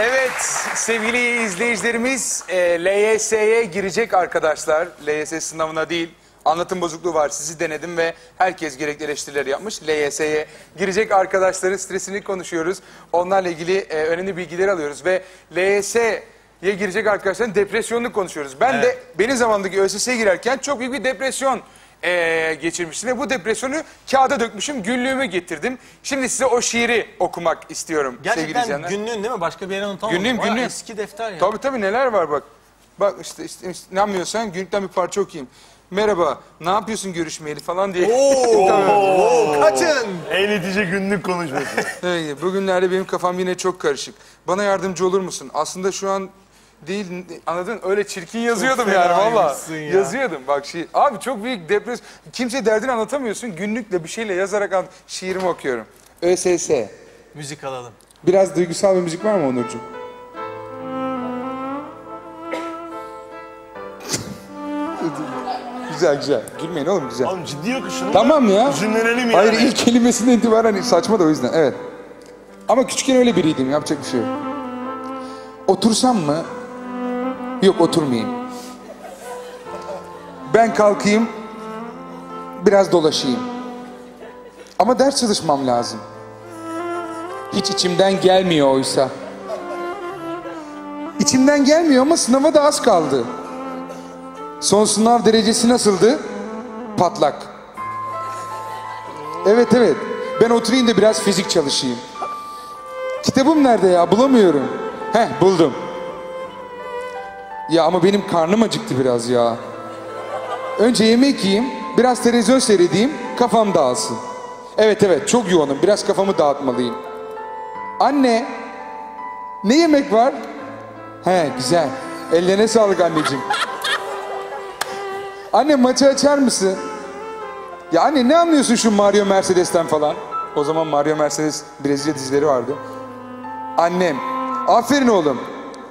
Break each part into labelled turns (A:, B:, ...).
A: Evet sevgili izleyicilerimiz e, LYS'ye girecek arkadaşlar. LYS sınavına değil. Anlatım bozukluğu var. Sizi denedim ve herkes gerekli eleştirileri yapmış. LYS'ye girecek arkadaşların stresini konuşuyoruz. Onlarla ilgili e, önemli bilgiler alıyoruz ve LYS'ye girecek arkadaşların depresyonunu konuşuyoruz. Ben de benim zamandaki ÖSS'ye girerken çok büyük bir depresyon e, geçirmiştim ve bu depresyonu kağıda dökmüşüm, günlüğümü getirdim. Şimdi size o şiiri okumak istiyorum sevgili
B: Gerçekten
A: izleyenler.
B: günlüğün değil mi? Başka bir yere unutamadım.
A: Günlüğüm,
B: Bayağı
A: günlüğüm.
B: Eski defter ya.
A: Tabii tabii neler var bak. Bak işte, işte, inanmıyorsan günlükten bir parça okuyayım. Merhaba, ne yapıyorsun görüşmeyeli falan diye.
B: Oo, kaçın.
C: En netice günlük konuşması.
A: Evet, bugünlerde benim kafam yine çok karışık. Bana yardımcı olur musun? Aslında şu an değil, anladın? Öyle çirkin yazıyordum
B: Çok
A: yani valla.
B: ya.
A: Yazıyordum bak şiir. Abi çok büyük depresyon. Kimse derdini anlatamıyorsun. Günlükle bir şeyle yazarak an şiirimi okuyorum. ÖSS.
B: Müzik alalım.
A: Biraz duygusal bir müzik var mı Onurcuğum? güzel güzel. Gülmeyin oğlum güzel.
C: Oğlum ciddi yok şunu.
A: Tamam ya.
C: Üzümlenelim yani.
A: Hayır ilk kelimesinden itibaren saçma da o yüzden. Evet. Ama küçükken öyle biriydim. Yapacak bir şey yok. Otursam mı? Yok oturmayayım. Ben kalkayım. Biraz dolaşayım. Ama ders çalışmam lazım. Hiç içimden gelmiyor oysa. İçimden gelmiyor ama sınava da az kaldı. Son sınav derecesi nasıldı? Patlak. Evet evet. Ben oturayım da biraz fizik çalışayım. Kitabım nerede ya? Bulamıyorum. Heh buldum. Ya ama benim karnım acıktı biraz ya. Önce yemek yiyeyim, biraz televizyon seyredeyim, kafam dağılsın. Evet evet çok yoğunum, biraz kafamı dağıtmalıyım. Anne, ne yemek var? He güzel. Ellerine sağlık anneciğim. Anne maçı açar mısın? Ya anne ne anlıyorsun şu Mario Mercedes'ten falan? O zaman Mario Mercedes Brezilya dizileri vardı. Annem, aferin oğlum.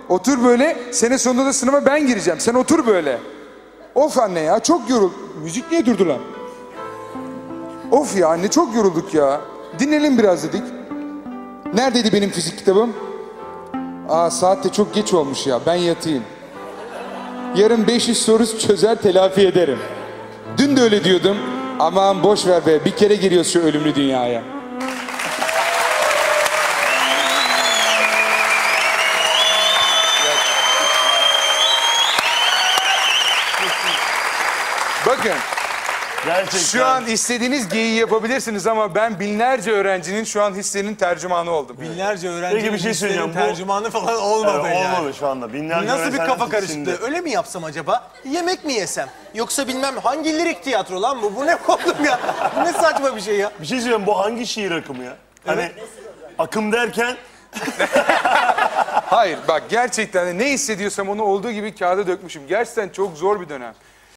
A: Otur böyle, sene sonunda da sınava ben gireceğim. Sen otur böyle. Of anne ya, çok yorul. Müzik niye durdu lan? Of ya anne, çok yorulduk ya. Dinleyelim biraz dedik. Neredeydi benim fizik kitabım? Aa saat de çok geç olmuş ya, ben yatayım. Yarın 500 soru çözer telafi ederim. Dün de öyle diyordum. Aman boş ver be, bir kere giriyoruz şu ölümlü dünyaya. Bakın
C: Gerçekten.
A: şu an istediğiniz geyiği yapabilirsiniz ama ben binlerce öğrencinin şu an hislerinin tercümanı oldum.
B: Binlerce öğrencinin
C: Peki bir şey
B: hislerinin
C: söyleyeceğim. Bu-
B: tercümanı falan olmadı
C: Evet,
B: yani.
C: olmadı şu anda. Binlerce
B: Nasıl bir kafa
C: içinde.
B: karışıklığı? Öyle mi yapsam acaba? Yemek mi yesem? Yoksa bilmem hangi lirik tiyatro lan bu? Bu ne oğlum ya? Bu ne saçma bir şey ya?
C: Bir şey söyleyeyim bu hangi şiir akımı ya? Hani akım derken
A: Hayır bak gerçekten de ne hissediyorsam onu olduğu gibi kağıda dökmüşüm. Gerçekten çok zor bir dönem.